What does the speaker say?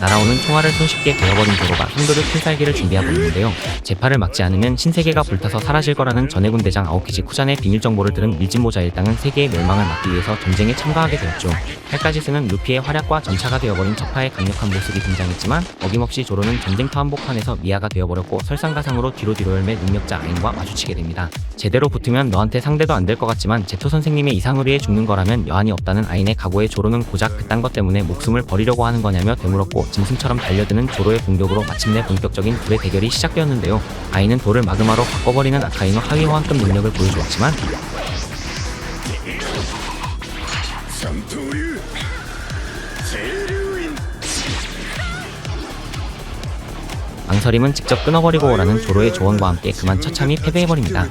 날아오는 총알을 손쉽게 베어버린 조로가 송도를 필살기를 준비하고 있는데요. 재파를 막지 않으면 신세계가 불타서 사라질 거라는 전해군 대장 아오키지 쿠잔의 비밀 정보를 들은 밀진모자 일당은 세계의 멸망을 막기 위해서 전쟁에 참가하게 되었죠. 칼까지 쓰는 루피의 활약과 전차가 되어버린 적파의 강력한 모습이 등장했지만 어김없이 조로는 전쟁터 한복판에서 미아가 되어버렸고 설상가상으로 뒤로 뒤로 열매 능력자 아인과 마주치게 됩니다. 제대로 붙으면 너한테 상대도 안 될 것 같지만 제토 선생님의 이상을 위해 죽는 거라면 여한이 없다는 아인의 각오에 조로는 고작 그딴 것 때문에 목숨을 버리려고 하는 거냐며 되물었고 짐승처럼 달려드는 조로의 공격으로 마침내 본격적인 불의 대결이 시작되었는데요. 아이는 돌을 마그마로 바꿔버리는 아카이노 하위 호환급 능력을 보여주었지만 망설임은 직접 끊어버리고 오라는 조로의 조언과 함께 그만 처참히 패배해버립니다.